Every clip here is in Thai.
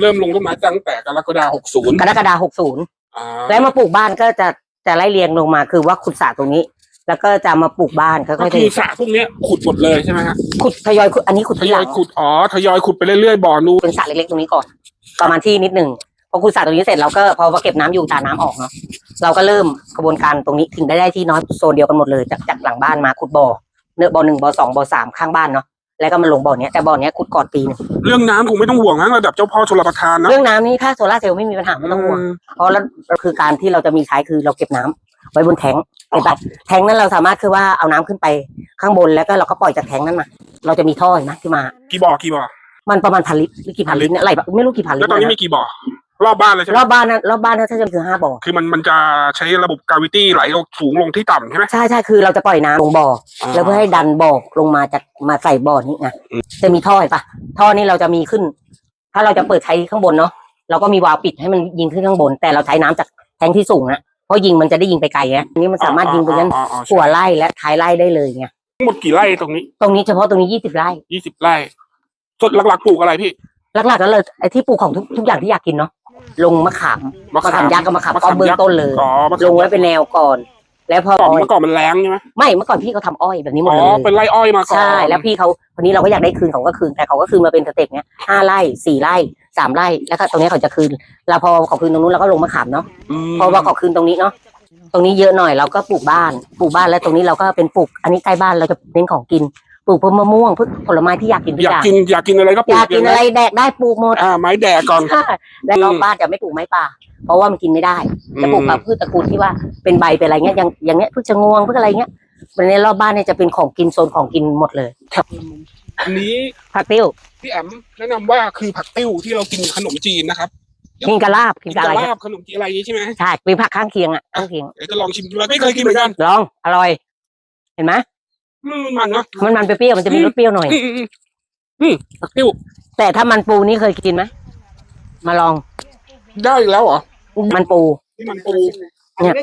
เริ่มลงต้นไม้ตั้งแต่กรกฎาคม60กรกฎาหกศูนย์อ่าแล้วมาปลูกบ้านก็จะจะไล่เรียงลงมาคือว่าขุดสระตรงนี้ แล้วก็จะมาปลูกบ้านค่ก็อยๆคืเทอสระพวกเนี้ยขุดหมดเลยใช่ไหมฮะขุดทยอยขุดอันนี้ขุดทที่ยหอลัยงขุดอ๋อทยอยขุดไปเรื่อยๆบ่อนู้นเป็นสระเล็กๆตรงนี้ก่อน ประมาณที่นิดหนึ่งพอขุดสระตรงนี้เสร็จเราก็พอว่าเก็บน้ำอยู่ตาน้ำออกเนาะเราก็เริ่มกระบวนการตรงนี้ถึงได้ได้ที่น้อยโซนเดียวกันหมดเลยจากจากหลังบ้านมาขุดบ่อเนื้อบ่อหนึ่งบ่อสองบ่อสามข้างบ้านเนาะ แล้วก็มาลงบ่อเนี้ยแต่บ่อเนี้ยขุดก่อนปีหนึงเรื่องน้ำคงไม่ต้องห่วงนะระดับเจ้าพ่อชลประทานนะ เรื่องน้ำนี่ถ้าโซลาร์เซลล์ไม่มีปัญหาไม่ต้องห่วงเพราะแล้วคือการที่เราจะมีใช้คือเราเก็บน้ำไว้บนแทงค์เห็นปะแทงค์นั้นเราสามารถคือว่าเอาน้ำขึ้นไปข้างบนแล้วก็เราก็ปล่อยจากแทงค์นั้นมาเราจะมีท่อเห็นไหมที่มา กี่บ่อกี่บ่อมันประมาณพันลิตรหรือกี่พันลิตรเนี่ยอะไรแบบไม่รู้กี่พันลิแล้ตวรตอนนี้นะมีกี่บ่อ รอบบ้านเลยใช่ไหมรอบบ้านนั้นรอบบ้านนั้นถ้าจะคือห้าบ่อคือมันมันจะใช้ระบบกาวิตี้ไหลสูงลงที่ต่ำใช่ไหม ใช่ใช่คือเราจะปล่อยน้ำลงบ่ออแล้วเพื่อให้ดันบ่อลงมาจากมาใส่บ่อนี้ไงจะมีท่อเห็นปะท่อนี้เราจะมีขึ้น ถ้าเราจะเปิดใช้ข้างบนเนาะเราก็มีวาล์วปิดให้มันยิงขึ้นข้างบน แต่เราใช้น้ำจากแทงค์ที่สูงนะเพราะยิงมันจะได้ยิงไปไกลไงอันนี้มันสามารถยิงไปยันอ๋ออ๋ออ๋อหัวไร่และท้ายไร่ได้เลยไงทั้งหมดกี่ไร่ตรงนี้ตรงนี้เฉพาะตรงนี้ยี่สิบไร่ยี่สิบไร่ส่วนหลักๆปลูกอะไรพี่ หลักๆแล้วเลยไอ้ที่ปลูกของทุกทุกอย่างที่อยากกินเนาะ ลงมะขามมะมะขาขามมยักษ์กับมะขามป้อมเบื้องต้นเลยอ๋อมะลขามงไว้เป็นแนวก่อน แล้วพอก่อนเมื่อก่อนมันแรงใช่ไหมไม่เมื่อก่อนพี่เขาทำอ้อยแบบนี้หมดอ๋อเลย เป็นไร่อ้อยมาก่อนใช่แล้วพี่เขาคนนี้เราก็อยากได้คืนเขาก็คืนแต่เขาก็คืนมาเป็นสเต็ปเนี้ยห้าไร่สี่ไร่สามไร่แล้วก็ตรงนี้เขาจะคืนเราพอเขาคืนตรงนู้นเราก็ลงมะขามเนาะมพอว่าเขาคืนตรงนี้เนาะตรงนี้เยอะหน่อยเราก็ปลูกบ้านปลูกบ้านแล้วตรงนี้เราก็เป็นปลูกอันนี้ใกล้บ้านเราจะเน้นของกิน ปลูกพวกมะม่วงพวกผลไม้ที่อยากกินทุกอยาอกย่างกินอยากกินอะไรก็ปลูอกยากกินอะไรแดกได้ปลูกหมดอ่าไม้แดกก่อนใช่และรอบอืมบ้านจะไม่ปลูกไม้ป่า เพราะว่ามันกินไม่ได้จะปลูกแบบพืชตระกูลที่ว่าเป็นใบเป็นอะไรเงี้ยอย่างอย่างเงี้ยพืชชะงวงพืชอะไรเงี้ยในรอบบ้านเนี่ยจะเป็นของกินโซนของกินหมดเลยอันนี้ผักติ้วพี่แอมแนะนำว่าคือผักติ้วที่เรากินขนมจีนนะครับกินกะลาบกิกินนกะกับอะไรลาบขนมจีนอะไรอย่างนี้ใช่ไหมใช่เป็นผักข้างเคียงอะข้างเคียงเดี๋ยวจะลองชิมดูไม่เคยกินเหมือนกันลองอร่อย เห็นไหม อืมมันเนาะมันมันเปรี้ยวๆมันจะมีรสเปรี้ยวหน่อยอืมอืมอืมอืมผักติ้วแต่ถ้ามันปูนี่เคยกินไหมมาลองได้อีกแล้วเหรอมันปูนี่มันปูเนี่ย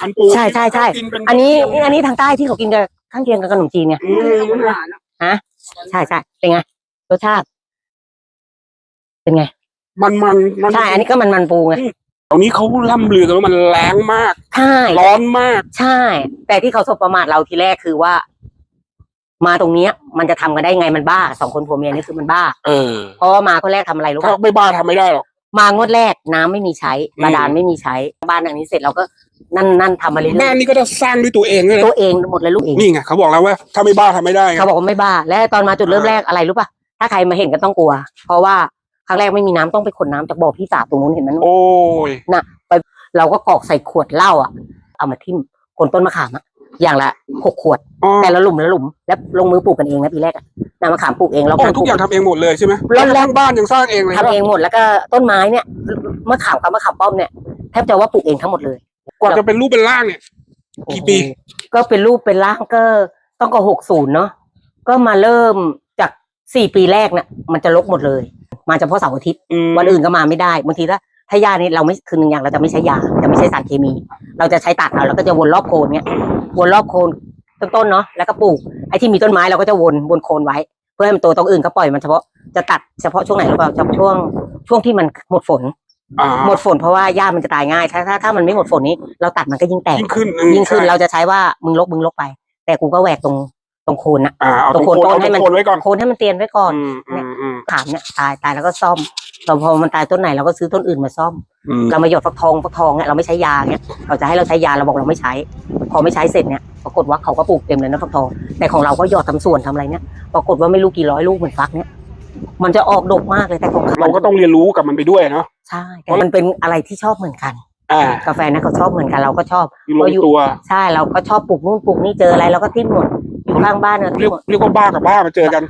พันปูใช่ใช่ใช่ กิเป็อันนี้อันนี้ทางใต้ที่เขากินกับข้างเคียงกับขนมจีนเนี่ยอืมใช่ใช่เป็นไงรสชาติ เป็นไงมันมันมันใช่อันนี้ก็มันมันปูไงตรงนี้เขาล่ำลือกันว่ามันแรงมาก ใช่ร้อนมาก ใช่ แต่ที่เขาสบประมาทเราทีแรกคือว่า มาตรงเนี้ยมันจะทำกันได้ไงมันบ้าสองคนผัวเมียนี่คือมันบ้า เออเพราะว่ามาคนแรกทำอะไรรู้ถ้าป่ะไม่บ้าทำไม่ได้หรอก มางวดแรกน้ำไม่มีใช้อืมบาดาลไม่มีใช้บ้านหลังนี้เสร็จเราก็นั่นนั่นทำมาเรื่บ้าอนยนี่ก็จะสร้างด้วยตัวเองเลยๆตัวเองหมดเลยลูกเองนี่ไงเขาบอกแล้วว่า ถ้าไม่บ้าทำไม่ได้ไงเขาบอกว่าไม่บ้า และตอนมาจุดเริ่มแรกอะไรรู้ป่ะถ้าใครมาเห็นก็ต้องกลัว เพราะว่าครั้งแรกไม่มีน้ำต้องไปขนน้ำจากบ่อพี่สาวตรงนู้นเห็นไหมนู้นโอ้ยเราก็กรอกใส่ขวดเหล้าอะ เอามาทิ่มคนต้นมะขามอะ อย่างละหกขวด อ๋อแต่ละหลุมละหลุม แล้วลงมือปลูกกันเองนะปีแรกอะนำมะขามปลูกเองแล้วอ๋กาอรปทุลูกกอย่างทำเองหมดเลยใช่ไหมเริ่มแรกทั้งบ้านยังสร้างเองเลยทำเองหมดแล้วก็ต้นไม้เนี่ยมะขามกับมะขามป้อมเนี่ยแทบจะว่าปลูกเองทั้งหมดเลยกว่าจะเป็นรูปเป็นร่างเนี่ย กี่ปี โอ้โหก็เป็นรูปเป็นร่างก็ต้องก็หกศูนย์เนาะก็มาเริ่มจากสี่ปีแรกเนี่ยมันจะลกหมดเลย มาเฉพาะเสาร์อาทิตย์ อืมวันอื่นก็มาไม่ได้บางทีถ้า ถ้ายานี่เราไม่คือหนึ่งอย่างเราจะไม่ใช้ยาจะไม่ใช้สารเคมี เราจะใช้ตัดเอาแล้วก็จะวนรอบโคนเนี่ยวนรอบโคนต้นๆเนาะแล้วก็ปลูกไอ้ที่มีต้นไม้เราก็จะวนวนโคนไว้ เพื่อให้มันโตตรงอื่นก็ปล่อยมันเฉพาะจะตัดเฉพาะช่วงไหนหรือเปล่าเฉพาะช่วงช่วงที่มันหมดฝนอ่าหมดฝนเพราะว่าหญ้ามันจะตายง่ายถ้าถ้าถ้ามันไม่หมดฝนนี้เราตัดมันก็ยิ่งแตกยิ่งขึ้นอืมยิ่งขึ้นใช่เราจะใช้ว่ามึงลกมึงลกไป แต่กูก็แหวกตรงตรงโคนนะอ่าเอาตรงโคนต้นเอาให้มันโคนไว้ก่อนโคนให้มันเตียนไว้ก่อนอืมอืมอืม ขามเนี่ยตายตายแล้วก็ซ่อมเราพอมันตายต้นไหนเราก็ซื้อต้นอื่นมาซ่อม อืมเรามาหยดฟักทองฟักทองเนี่ยเราไม่ใช้ยาเนี่ยเราจะให้เราใช้ยาเราบอกเราไม่ใช้ พอไม่ใช้เสร็จเนี่ยปรากฏว่าเขาก็ปลูกเต็มเลยนะฟักทอง แต่ของเราก็หยอดทำส่วนทำอะไรเนี่ยปรากฏว่าไม่รู้กี่ร้อยลูกเหมือนฟักเนี่ยมันจะออกดกมากเลยแต่ของเราก็ต้องเรียนรู้กับมันไปด้วยเนาะ ใช่แต่มันเป็นอะไรที่ชอบเหมือนกัน อ่ากาแฟนะเขาชอบเหมือนกันเราก็ชอบลงตัวใช่เราก็ชอบปลูกนู่นปลูกนี่เจออะไรเราก็ทิ้งหมดอยู่ข้างบ้านเราเรีทิ้ยงกหมดเรียกว่าบ้ากับบ้ามาเจอกัน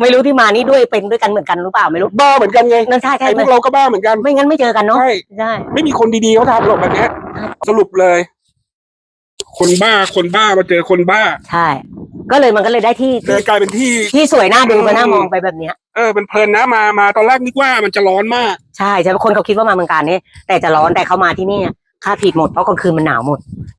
ไม่รู้ที่มานี่ด้วยเป็นด้วยกันเหมือนกันหรือเปล่าไม่รู้บ้าเหมือนกันไงนั่นใช่ใช่ไอ้พไม่วกเราก็บ้าเหมือนกันไม่งั้นไม่เจอกันเนาะใช่ใช่ไม่มีคนดีๆเขาทำหรอกแบบเนี้ยสรุปเลย คนบ้าคนบ้ามาเจอคนบ้าใช่ ก็เลยมันก็เลยได้ที่เลยกลายเป็นที่ที่สวยน่าดูอืมมาน่ามองไปแบบเนี้ยเออเป็นเพลินนะมามาตอนแรกนึกว่ามันจะร้อนมาก ใช่ใช่คนเขาคิดว่ามาเมืองการนี่แต่จะร้อนแต่เขามาที่นี่ค่าผิดหมดเพราะกลางคืนมันหนาวหมด